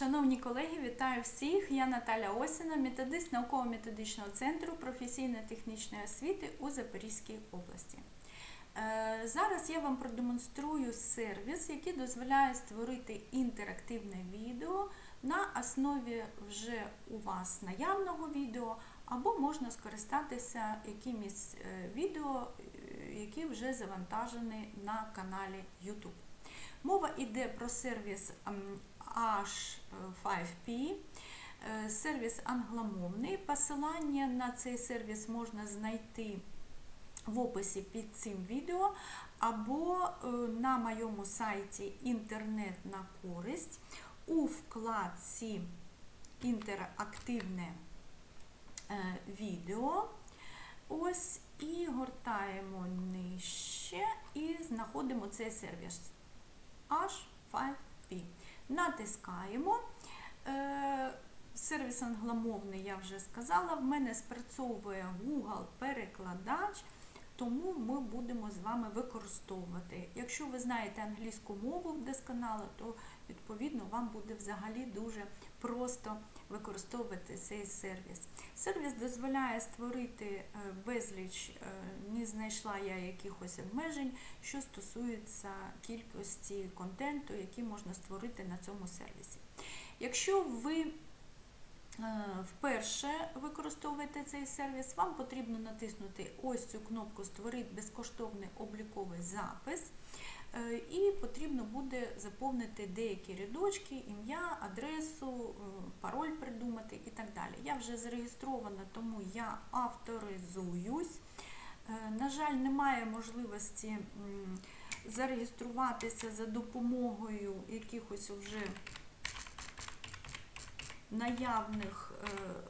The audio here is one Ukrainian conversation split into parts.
Шановні колеги, вітаю всіх! Я Наталя Осіна, методист науково-методичного центру професійно-технічної освіти у Запорізькій області. Е, Зараз я вам продемонструю сервіс, який дозволяє створити інтерактивне відео на основі вже у вас наявного відео, або можна скористатися якимось е, відео, е, які вже завантажені на каналі YouTube. Мова йде про сервіс ем, H5P, е, сервіс англомовний. Посилання на цей сервіс можна знайти в описі під цим відео, або е, на моєму сайті Інтернет на користь у вкладці Інтерактивне е, відео. Ось і гортаємо нижче і знаходимо цей сервіс H5P. Натискаємо. Е, Сервіс англомовний, я вже сказала, в мене спрацьовує Google перекладач, тому ми будемо з вами використовувати. Якщо ви знаєте англійську мову досконало, то відповідно вам буде взагалі дуже просто використовувати цей сервіс. Сервіс дозволяє створити е, безліч, е, не знайшла я якихось обмежень, що стосується кількості контенту, який можна створити на цьому сервісі. Якщо ви е, вперше використовуєте цей сервіс, вам потрібно натиснути ось цю кнопку Створити безкоштовний обліковий запис. Е, І потрібно буде заповнити деякі рядочки, ім'я, адресу, е, пароль придумати і так далі. Я вже зареєстрована, тому я авторизуюсь. Е, На жаль, немає можливості зареєструватися за допомогою якихось вже наявних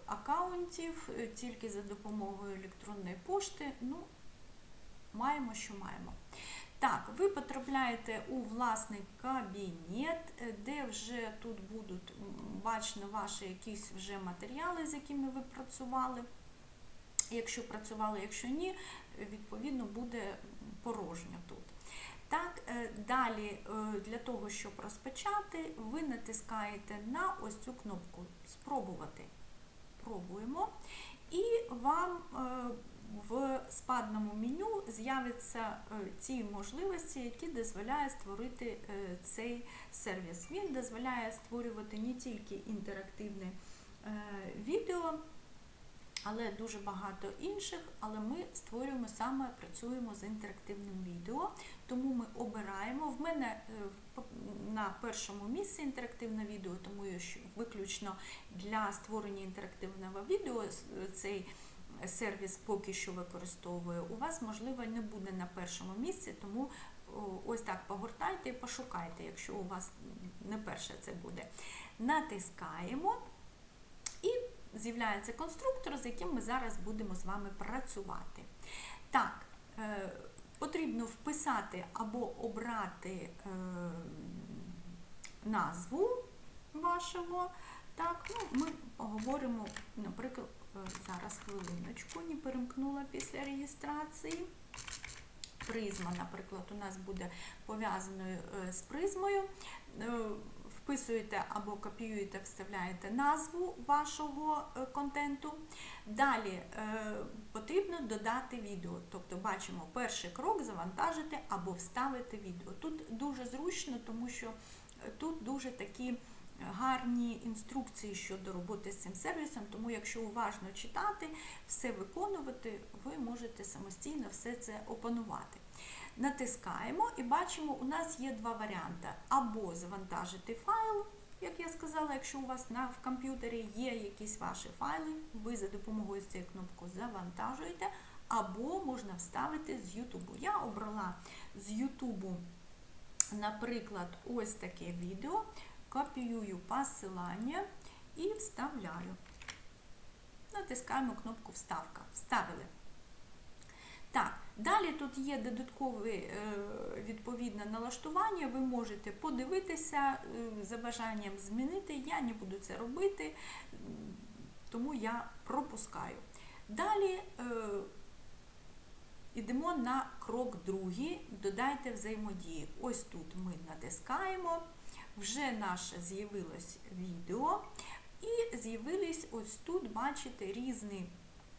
акаунтів, е, тільки за допомогою електронної пошти. Ну, маємо, що маємо. Так, ви потрапляєте у власний кабінет, е, де вже тут будуть бачно ваші якісь вже матеріали, з якими ви працювали. Якщо працювали, якщо ні, е, відповідно буде порожньо тут. Так, е, далі для того, щоб розпочати, ви натискаєте на ось цю кнопку Спробувати. Пробуємо. І вам в спадному меню з'являться е, ті можливості, які дозволяє створити е, цей сервіс. Він дозволяє створювати не тільки інтерактивне е, відео, але дуже багато інших. Але ми створюємо саме працюємо з інтерактивним відео, тому ми обираємо. В мене на першому місці інтерактивне відео, тому що виключно для створення інтерактивного відео цей сервіс поки що використовую. У вас, можливо, не буде на першому місці, тому ось так погортайте і пошукайте, якщо у вас не перше це буде. Натискаємо і з'являється конструктор, з яким ми зараз будемо з вами працювати. Так, е, потрібно вписати або обрати е, назву вашого. Так, ну, ми поговоримо, наприклад, зараз хвилиночку, не перемкнула після реєстрації. Призма, наприклад, у нас буде пов'язаною е, з призмою. Е, Вписуєте або копіюєте, вставляєте назву вашого е, контенту. Далі потрібно додати відео. Тобто бачимо перший крок завантажити або вставити відео. Тут дуже зручно, тому що тут дуже такі гарні інструкції щодо роботи з цим сервісом, тому якщо уважно читати, все виконувати, ви можете самостійно все це опанувати. Натискаємо і бачимо, у нас є два варіанти: або завантажити файл, як я сказала, якщо у вас на, в комп'ютері є якісь ваші файли, ви за допомогою цієї кнопки завантажуєте, або можна вставити з YouTube. Я обрала з YouTube, наприклад, ось таке відео, копіюю посилання і вставляю. Натискаємо кнопку Вставка. Вставили. Так, далі тут є додаткове відповідне налаштування. Ви можете подивитися е, за бажанням змінити. Я не буду це робити, тому я пропускаю. Далі е, йдемо на крок другий. Додайте взаємодії. Ось тут ми натискаємо. Вже наше з'явилось відео, і з'явились ось тут, бачите, різні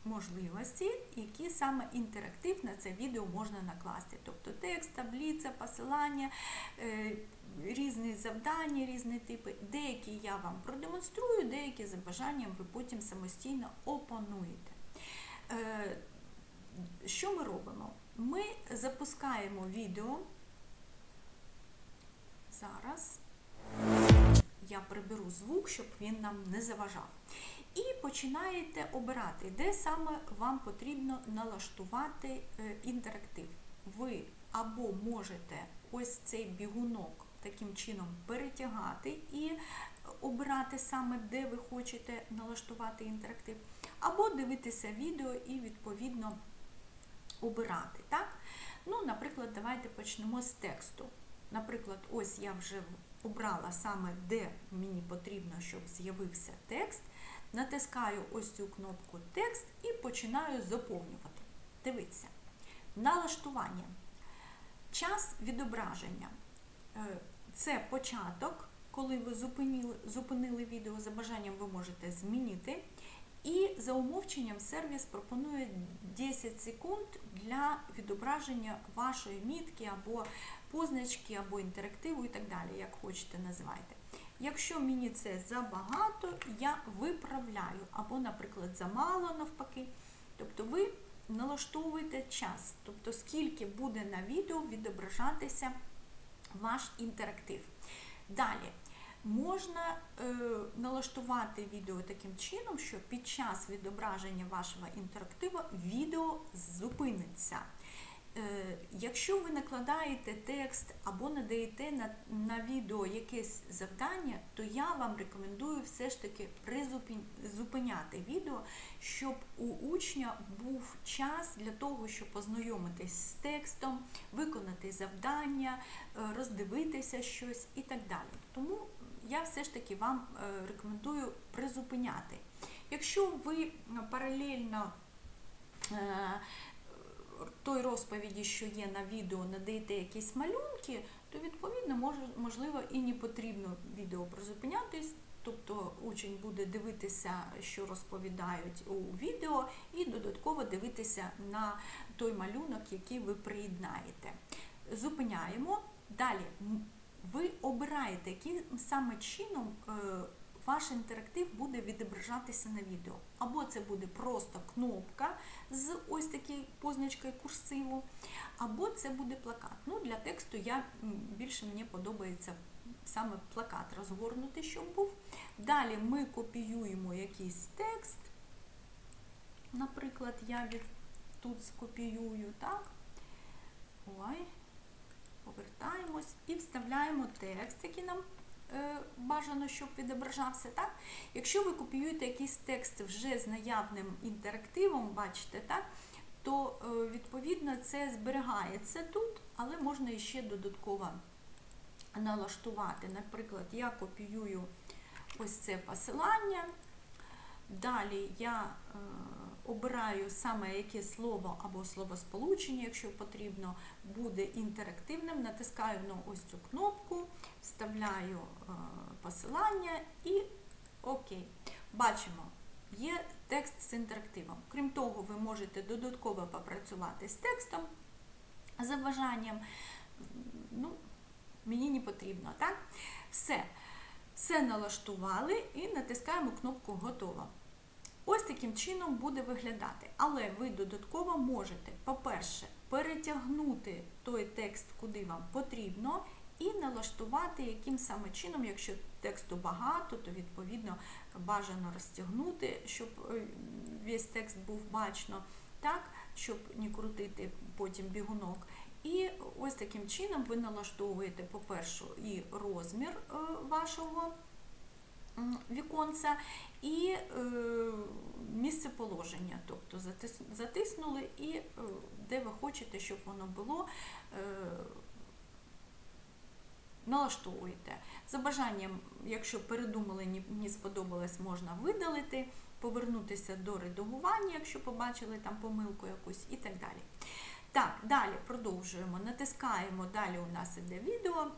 можливості, які саме інтерактив на це відео можна накласти. Тобто текст, таблиця, посилання, е, різні завдання, різні типи. Деякі я вам продемонструю, деякі за бажанням ви потім самостійно опануєте. Е, Що ми робимо? Ми запускаємо відео. Зараз я приберу звук, щоб він нам не заважав. І починаєте обирати, де саме вам потрібно налаштувати е, інтерактив. Ви або можете ось цей бігунок таким чином перетягати і обирати саме, де ви хочете налаштувати інтерактив, або дивитися відео і відповідно обирати. Так? Ну, Наприклад, давайте почнемо з тексту. Наприклад, ось я вже обрала саме, де мені потрібно, щоб з'явився текст. Натискаю ось цю кнопку Текст і починаю заповнювати. Дивіться. Налаштування. Час відображення. Е, Це початок, коли ви зупинили, зупинили відео за бажанням, ви можете змінити. І за умовченням сервіс пропонує 10 секунд для відображення вашої мітки або позначки, або інтерактиву і так далі, як хочете називайте. Якщо мені це забагато, я виправляю, або, наприклад, замало навпаки. Тобто ви налаштовуєте час, тобто скільки буде на відео відображатися ваш інтерактив. Далі. Можна е, налаштувати відео таким чином, що під час відображення вашого інтерактиву відео зупиниться. Е, якщо ви накладаєте текст або надаєте на, на відео якесь завдання, то я вам рекомендую все ж таки призупиняти відео, щоб у учня був час для того, щоб познайомитись з текстом, виконати завдання, е, роздивитися щось і так далі. Тому я все ж таки вам е, рекомендую призупиняти. Якщо ви паралельно той розповіді, що є на відео, надаєте якісь малюнки, то відповідно може, можливо і не потрібно відео призупинятись. Тобто учень буде дивитися, що розповідають у відео, і додатково дивитися на той малюнок, який ви приєднаєте. Зупиняємо. Далі ви обираєте, яким саме чином ваш інтерактив буде відображатися на відео. Або це буде просто кнопка з ось такою позначкою курсиву, або це буде плакат. Ну, Для тексту я більше мені подобається саме плакат розгорнутий, щоб був. Далі ми копіюємо якийсь текст. Наприклад, я від тут скопіюю, так? Ой, повертаємось і вставляємо текст, який нам бажано, щоб відображався. так? Якщо ви копіюєте якийсь текст вже з наявним інтерактивом, бачите, так? то е, відповідно це зберігається тут, але можна ще додатково налаштувати. Наприклад, я копіюю ось це посилання. Далі я е, обираю саме яке слово або словосполучення, якщо потрібно, буде інтерактивним. Натискаю на ось цю кнопку, вставляю е, посилання і окей. Бачимо, є текст з інтерактивом. Крім того, ви можете додатково попрацювати з текстом за бажанням. Ну, Мені не потрібно, так? Все. Все налаштували і натискаємо кнопку Готово. Ось таким чином буде виглядати. Але ви додатково можете, по-перше, перетягнути той текст, куди вам потрібно, і налаштувати, яким саме чином, якщо тексту багато, то відповідно бажано розтягнути, щоб е, весь текст був бачно, так, щоб не крутити потім бігунок. І ось таким чином ви налаштовуєте, по-перше, і розмір е, вашого віконця і е, місце положення. Тобто затиснули і е, де ви хочете, щоб воно було, налаштовуєте. За бажанням, якщо передумали, не сподобалось, можна видалити, повернутися до редагування, якщо побачили там помилку якусь і так далі. Так, далі продовжуємо, натискаємо, далі у нас іде відео.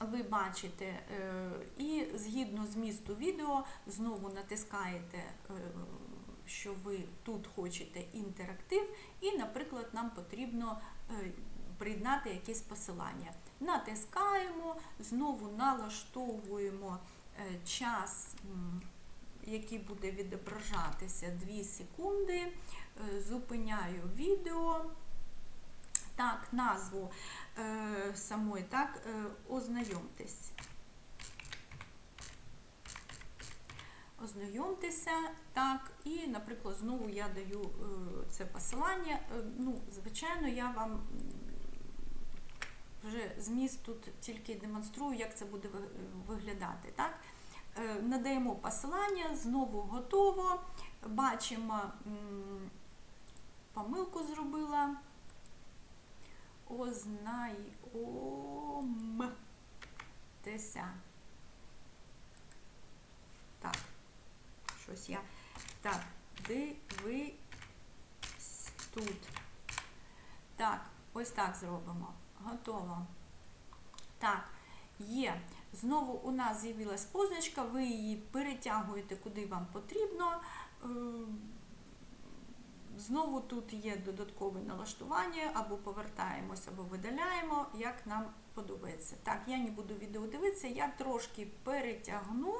Ви бачите, е, і згідно змісту відео знову натискаєте, е, що ви тут хочете інтерактив, і, наприклад, нам потрібно е, приєднати якесь посилання. Натискаємо, знову налаштовуємо час, який буде відображатися 2 секунди, зупиняю відео. Так, назву е, самої, так, е, ознайомтесь. Ознайомтеся, так, і, наприклад, знову я даю е, це посилання. Е, ну, звичайно, я вам вже зміст тут тільки демонструю, як це буде виглядати. Так? Е, надаємо посилання, знову готово. Бачимо, м, помилку зробила. Ознайомтеся. Так, щось я. Так, дивись тут. Так, ось так зробимо. Готово. Так, є. Знову у нас з'явилась позначка, ви її перетягуєте куди вам потрібно. Знову тут є додаткове налаштування, або повертаємось, або видаляємо, як нам подобається. Так, я не буду відео дивитися, я трошки перетягну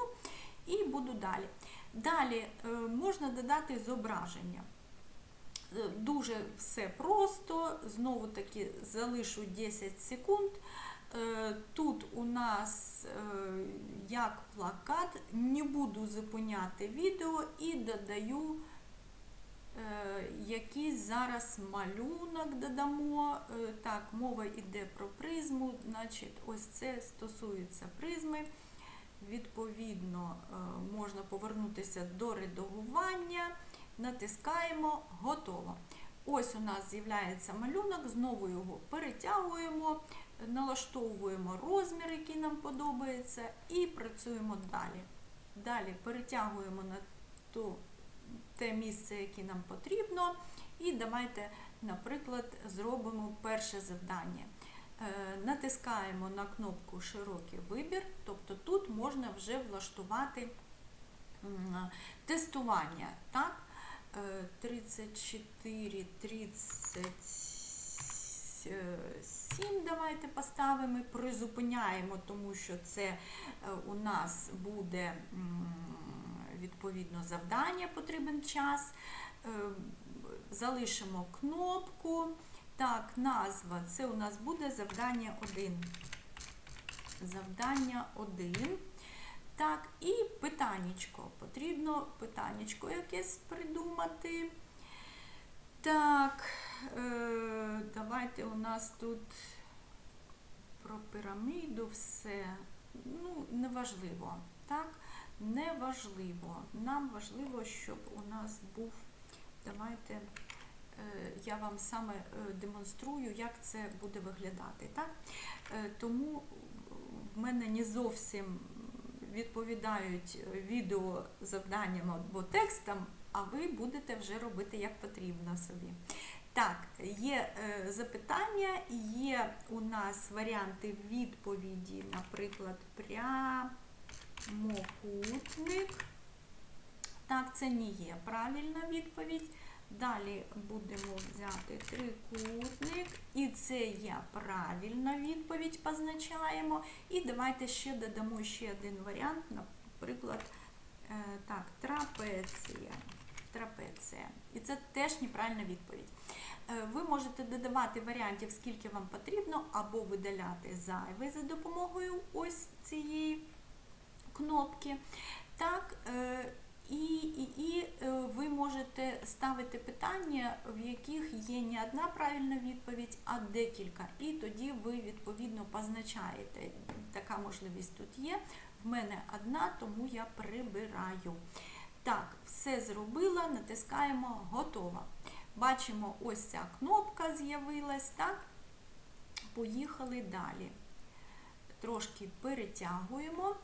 і буду далі. Далі е, можна додати зображення. Е, Дуже все просто, знову таки залишу 10 секунд. Е, Тут у нас як плакат, не буду зупиняти відео і додаю якийсь зараз малюнок додамо. Е, Так, мова йде про призму, значить, ось це стосується призми. Відповідно, е, можна повернутися до редагування, натискаємо, готово. Ось у нас з'являється малюнок, знову його перетягуємо, налаштовуємо розмір, який нам подобається, і працюємо далі. Далі перетягуємо на ту, те місце, яке нам потрібно, і давайте, наприклад, зробимо перше завдання. Е, Натискаємо на кнопку Широкий вибір, тобто тут можна вже влаштувати тестування. Так? Е, 34, 37 давайте поставимо, призупиняємо, тому що це е, у нас буде відповідно завдання, потрібен час. Е, Залишимо кнопку. Так, назва. Це у нас буде завдання 1. Завдання 1. Так, і питаннячко. Потрібно питаннячко якесь придумати. Так, е, давайте у нас тут про піраміду все. Ну, неважливо. Так, неважливо. Нам важливо, щоб у нас був. Давайте е, я вам саме е, демонструю, як це буде виглядати. Так? Е, Тому в мене не зовсім відповідають відео завданням або текстам, а ви будете вже робити як потрібно собі. Так, є е, запитання, є у нас варіанти відповіді, наприклад, прямокутник. Так, це не є правильна відповідь. Далі будемо взяти трикутник, і це є правильна відповідь, позначаємо. І давайте ще додамо ще один варіант, наприклад, е, так, трапеція. Трапеція. І це теж неправильна відповідь. Е, Ви можете додавати варіантів, скільки вам потрібно, або видаляти зайве за допомогою ось цієї кнопки. Так, е, і, і, і е, ви можете ставити питання, в яких є не одна правильна відповідь, а декілька. І тоді ви відповідно позначаєте. Така можливість тут є. В мене одна, тому я прибираю. Так, все зробила, натискаємо готово. Бачимо, ось ця кнопка з'явилась, так? Поїхали далі. Трошки перетягуємо.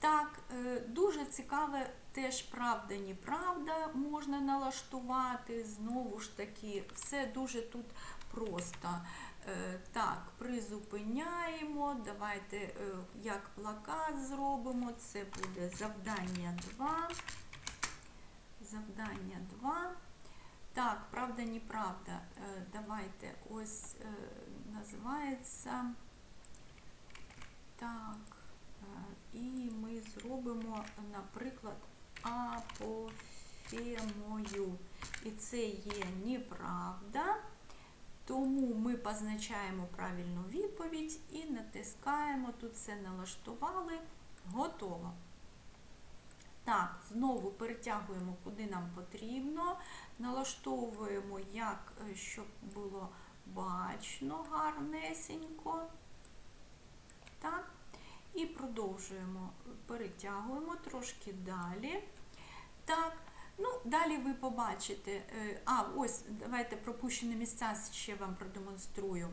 Так, е, дуже цікаве теж правда, неправда можна налаштувати. Знову ж таки, все дуже тут просто. Е, Так, призупиняємо. Давайте е, як плакат зробимо. Це буде завдання 2. Завдання 2. Так, правда, неправда. Давайте ось називається. Так. І ми зробимо, наприклад, апофемою. І це є неправда. Тому ми позначаємо правильну відповідь і натискаємо, тут все налаштували, готово. Так, знову перетягуємо, куди нам потрібно, налаштовуємо, як, е, щоб було бачно гарнесенько. І продовжуємо, перетягуємо трошки далі. Так, Ну, далі ви побачите. е, А, ось, давайте пропущені місця ще вам продемонструю.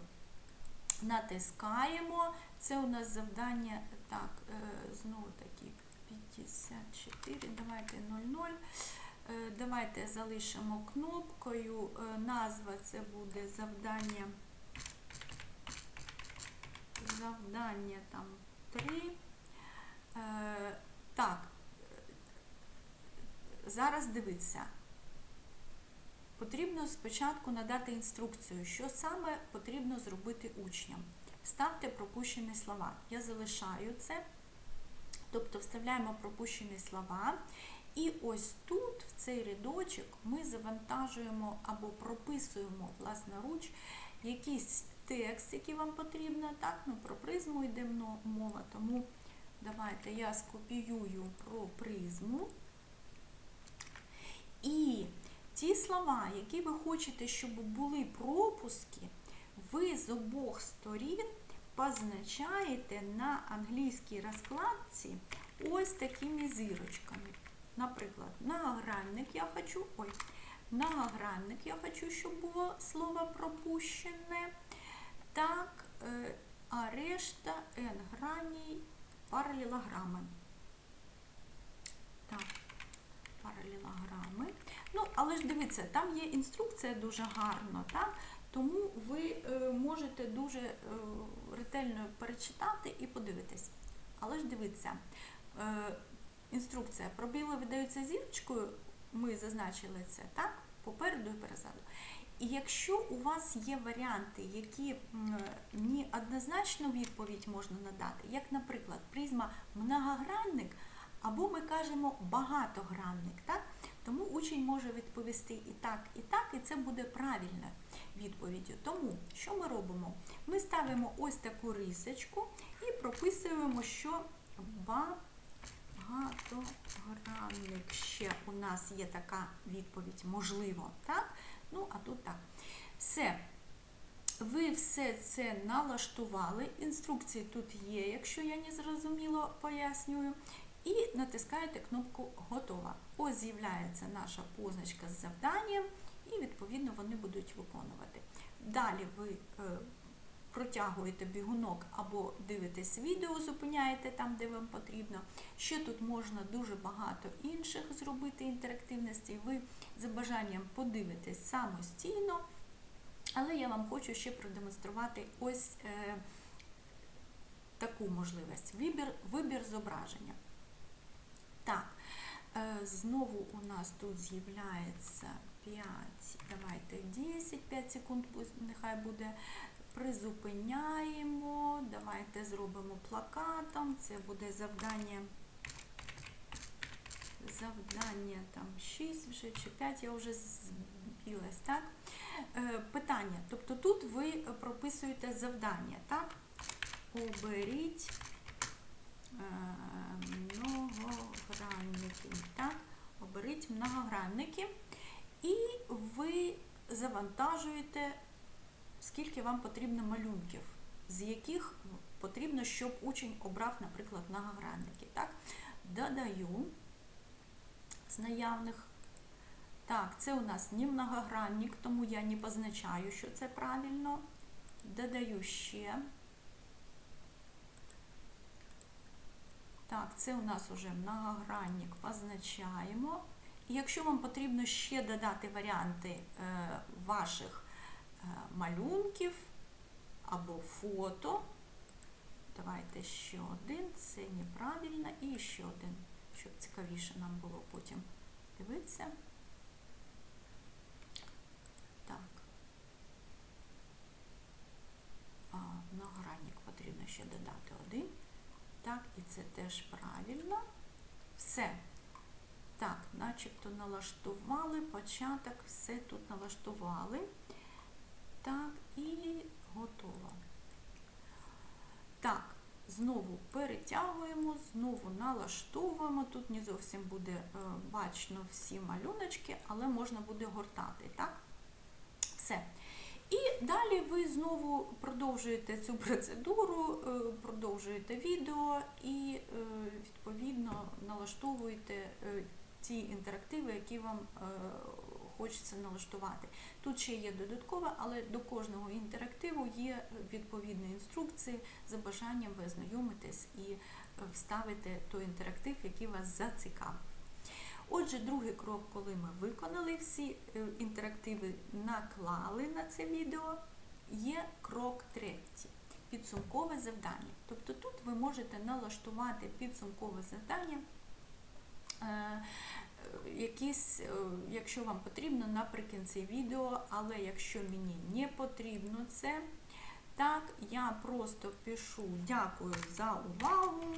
Натискаємо. Це у нас завдання. Так, е, знову таки 54. Давайте 00. Е, Давайте залишимо кнопкою. Назва це буде завдання. Завдання там 3. Е, Так. Зараз дивіться. Потрібно спочатку надати інструкцію, що саме потрібно зробити учням. Ставте пропущені слова. Я залишаю це, тобто вставляємо пропущені слова. І ось тут, в цей рядочок, ми завантажуємо або прописуємо власноруч якийсь текст, який вам потрібно. Так, ну про призму йде мова, тому давайте я скопіюю про призму. І ті слова, які ви хочете, щоб були пропуски, ви з обох сторін позначаєте на англійській розкладці ось такими зірочками. Наприклад, многогранник я хочу, ой, многогранник я хочу, щоб було слово пропущене. Так, е, а решта n граній паралелограми. Так паралелограми. Ну, але ж дивіться, там є інструкція дуже гарно, так? тому ви е, можете дуже е, ретельно перечитати і подивитись. Але ж дивіться, інструкція пробіли видаються зірочкою, ми зазначили це так, попереду і перезаду. І якщо у вас є варіанти, які не однозначну відповідь можна надати, як, наприклад, призма многогранник, або ми кажемо багатогранник, так? Тому учень може відповісти і так, і так, і це буде правильна відповіддю. Тому що ми робимо? Ми ставимо ось таку рисочку і прописуємо, що багатогранник ще у нас є така відповідь, можливо. так? Ну, а тут так. Все. Ви все це налаштували. Інструкції тут є, якщо я не зрозуміло пояснюю і натискаєте кнопку Готова. Ось з'являється наша позначка з завданням, і, відповідно, вони будуть виконувати. Далі ви е, протягуєте бігунок або дивитесь відео, зупиняєте там, де вам потрібно. Ще тут можна дуже багато інших зробити інтерактивностей. Ви за бажанням подивитесь самостійно, але я вам хочу ще продемонструвати ось е, таку можливість. Вибір, вибір зображення. Так, е, знову у нас тут з'являється 5, давайте 10, 5 секунд, нехай буде. Призупиняємо, давайте зробимо плакатом, це буде завдання. Завдання там 6 вже чи 5, я вже збілась, так? Е, питання. Тобто тут ви прописуєте завдання, так? Оберіть многогранники. Так? Оберіть многогранники. І ви завантажуєте, скільки вам потрібно малюнків, з яких потрібно, щоб учень обрав, наприклад, многогранники. Так? Додаю з наявних. Так, це у нас не многогранник, тому я не позначаю, що це правильно. Додаю ще. Так, це у нас вже многогранник позначаємо. І якщо вам потрібно ще додати варіанти е, ваших малюнків, або фото. Давайте ще один, це неправильно, і ще один, щоб цікавіше нам було потім дивитися. Так. А, награнник потрібно ще додати один. Так, і це теж правильно. Все. Так, начебто налаштували, початок, все тут налаштували. Так, і готово. Так, знову перетягуємо, знову налаштовуємо. Тут не зовсім буде е, бачно всі малюночки, але можна буде гортати. Так? Все. І далі ви знову продовжуєте цю процедуру, е, продовжуєте відео і е, відповідно налаштовуєте ті інтерактиви, які вам хочеться налаштувати. Тут ще є додаткове, але до кожного інтерактиву є відповідні інструкції. За бажанням ви ознайомитесь і е, вставите той інтерактив, який вас зацікавив. Отже, другий крок, коли ми виконали всі е, інтерактиви, наклали на це відео, є крок третій підсумкове завдання. Тобто тут ви можете налаштувати підсумкове завдання, якісь, е, якщо вам потрібно, наприкінці відео, але якщо мені не потрібно це, так, я просто пишу дякую за увагу.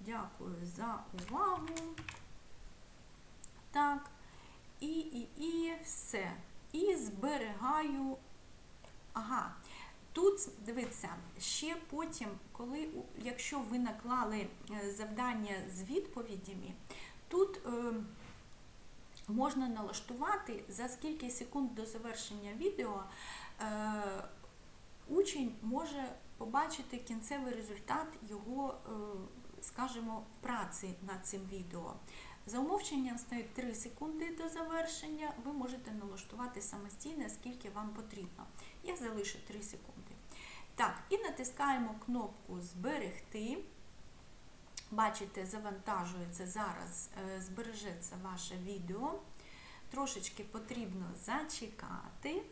Дякую за увагу. Так, і, і, і все. І зберігаю. Ага. Тут, дивіться, ще потім, коли, якщо ви наклали е, завдання з відповідями, тут е, можна налаштувати за скільки секунд до завершення відео е, учень може побачити кінцевий результат його, е, скажімо, праці над цим відео. За умовченням стоїть 3 секунди до завершення, ви можете налаштувати самостійно, скільки вам потрібно. Я залишу 3 секунди. Так, і натискаємо кнопку Зберегти. Бачите, завантажується зараз, е, збережеться ваше відео. Трошечки потрібно зачекати.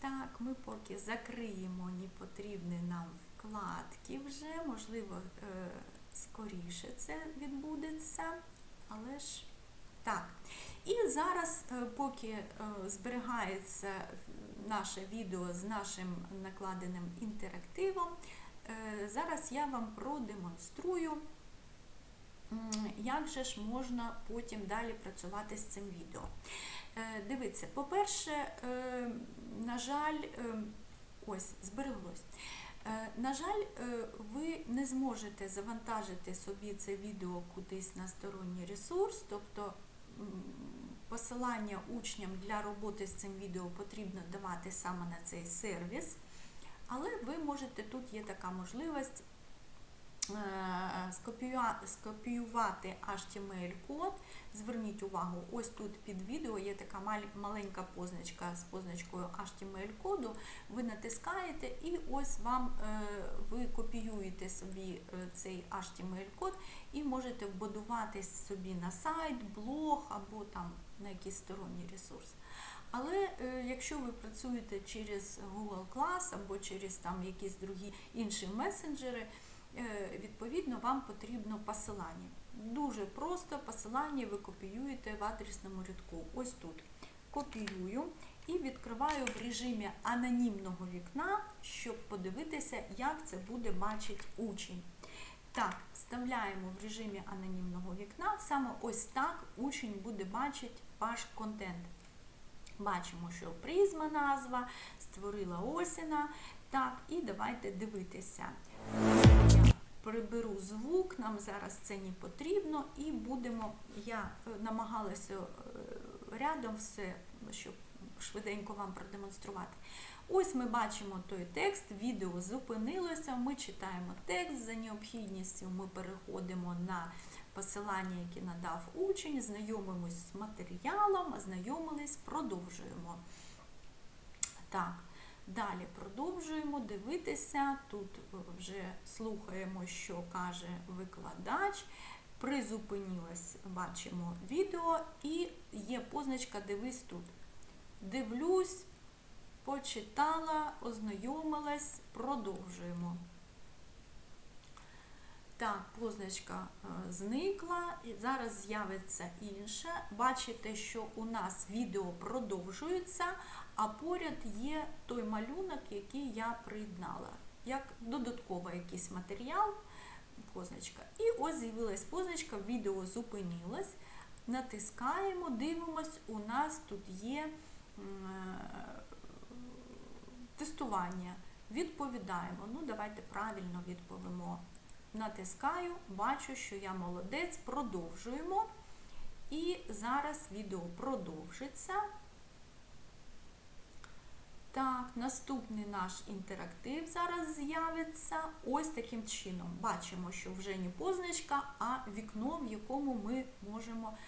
Так, ми поки закриємо непотрібні нам вкладки вже, можливо, е, скоріше це відбудеться. Але ж так. І зараз, е, поки зберігається наше відео з нашим накладеним інтерактивом, е, зараз я вам продемонструю, як же ж можна потім далі працювати з цим відео. Дивіться, по-перше, на жаль, ось, збереглось. На жаль, ви не зможете завантажити собі це відео кудись на сторонній ресурс, тобто посилання учням для роботи з цим відео потрібно давати саме на цей сервіс, але ви можете, тут є така можливість е, скопіювати HTML-код. Зверніть увагу, ось тут під відео є така маленька позначка з позначкою HTML-коду. Ви натискаєте і ось вам е, ви копіюєте собі е, цей HTML-код і можете вбудувати собі на сайт, блог або там на якийсь сторонній ресурс. Але е, якщо ви працюєте через Google Class або через там якісь другі інші месенджери, е, відповідно вам потрібно посилання. Дуже просто посилання ви копіюєте в адресному рядку. Ось тут. Копіюю і відкриваю в режимі анонімного вікна, щоб подивитися, як це буде бачити учень. Так, вставляємо в режимі анонімного вікна. Саме ось так учень буде бачити ваш контент. Бачимо, що призма назва, створила осіна. Так, і давайте дивитися. Я приберу звук, нам зараз це не потрібно, і будемо, я е, намагалася е, рядом все, щоб швиденько вам продемонструвати. Ось ми бачимо той текст, відео зупинилося, ми читаємо текст, за необхідністю ми переходимо на посилання, які надав учень, знайомимось з матеріалом, ознайомились, продовжуємо. Так, далі продовжуємо дивитися. Тут вже слухаємо, що каже викладач. Призупинилось, бачимо відео, і є позначка Дивись тут. Дивлюсь, почитала, ознайомилась, продовжуємо. Так, позначка е, зникла, і зараз з'явиться інше. Бачите, що у нас відео продовжується, а поряд є той малюнок, який я приєднала, як додатковий якийсь матеріал, позначка. І ось з'явилась позначка, відео зупинилось. Натискаємо, дивимось, у нас тут є е, тестування. Відповідаємо. Ну, давайте правильно відповімо. Натискаю, бачу, що я молодець, продовжуємо. І зараз відео продовжиться. Так, наступний наш інтерактив зараз з'явиться. Ось таким чином. Бачимо, що вже не позначка, а вікно, в якому ми можемо.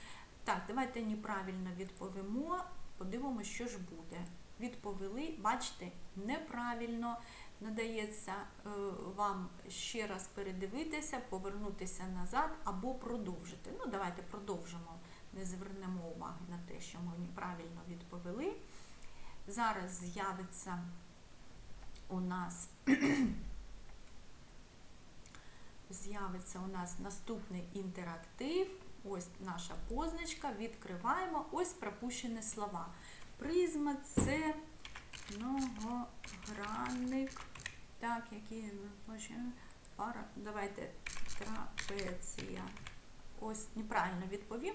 Так, давайте неправильно відповімо, подивимося, що ж буде. Відповіли, бачите, неправильно. Надається е, вам ще раз передивитися, повернутися назад або продовжити. Ну, давайте продовжимо, не звернемо уваги на те, що ми неправильно відповіли. Зараз з'явиться у нас з'явиться у нас наступний інтерактив. Ось наша позначка. Відкриваємо. Ось пропущені слова. Призма це многогранник. Так, який пара. Давайте трапеція. Ось неправильно відповім.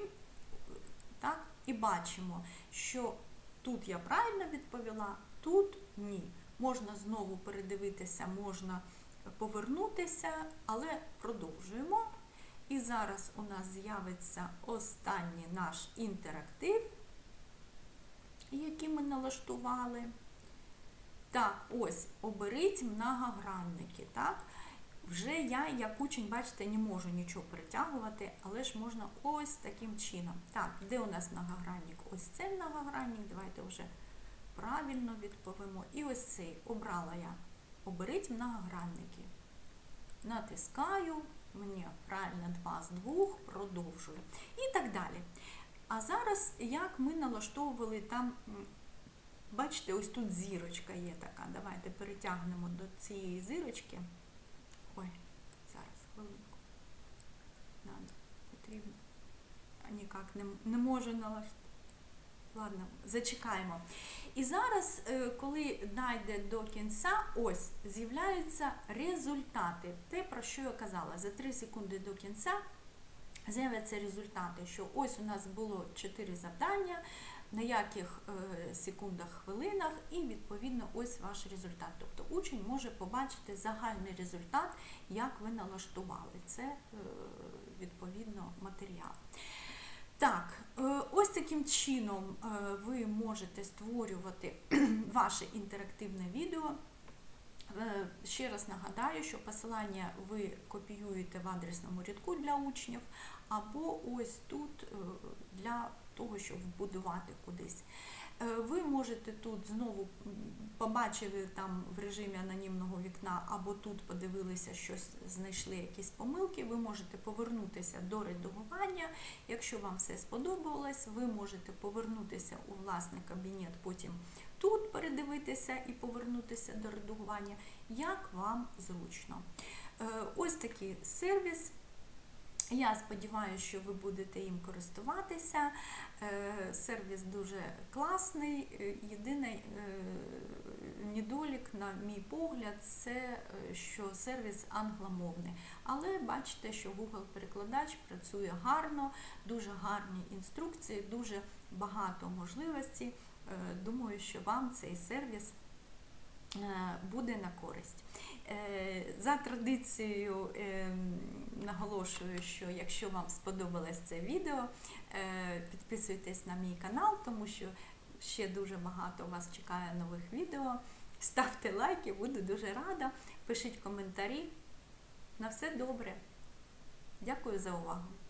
Так, і бачимо, що тут я правильно відповіла, тут ні. Можна знову передивитися, можна повернутися, але продовжуємо. І зараз у нас з'явиться останній наш інтерактив, який ми налаштували. Так, ось, оберіть многогранники. так? Вже я, як учень, бачите, не можу нічого притягувати, але ж можна ось таким чином. Так, де у нас многогранник? Ось цей многогранник, давайте вже правильно відповімо. І ось цей обрала я. Оберіть многогранники. Натискаю, мені правильно 2 з 2, продовжую. І так далі. А зараз, як ми налаштовували там, бачите, ось тут зірочка є така. Давайте перетягнемо до цієї зірочки. Ой, зараз, хвилинку. Надо, потрібно. А ніяк не, не можу налаштувати. Ладно, зачекаємо. І зараз, е, коли дійде до кінця, ось з'являються результати. Те, про що я казала, за 3 секунди до кінця з'являться результати, що ось у нас було 4 завдання, на яких е, секундах, хвилинах, і відповідно ось ваш результат. Тобто учень може побачити загальний результат, як ви налаштували. Це е, відповідно матеріал. Так, е, ось таким чином ви можете створювати ваше інтерактивне відео. Ще раз нагадаю, що посилання ви копіюєте в адресному рядку для учнів, або ось тут для того, щоб вбудувати кудись. Ви можете тут знову побачили там в режимі анонімного вікна, або тут подивилися, щось знайшли якісь помилки. Ви можете повернутися до редагування. Якщо вам все сподобалось, ви можете повернутися у власний кабінет, потім тут передивитися і повернутися до редагування, як вам зручно. Ось такий сервіс. Я сподіваюся, що ви будете їм користуватися. Сервіс дуже класний. Єдиний недолік, на мій погляд, це що сервіс англомовний. Але бачите, що Google-перекладач працює гарно, дуже гарні інструкції, дуже багато можливостей. Думаю, що вам цей сервіс буде на користь. За традицією наголошую, що якщо вам сподобалось це відео, підписуйтесь на мій канал, тому що ще дуже багато вас чекає нових відео. Ставте лайки, буду дуже рада. Пишіть коментарі. На все добре. Дякую за увагу!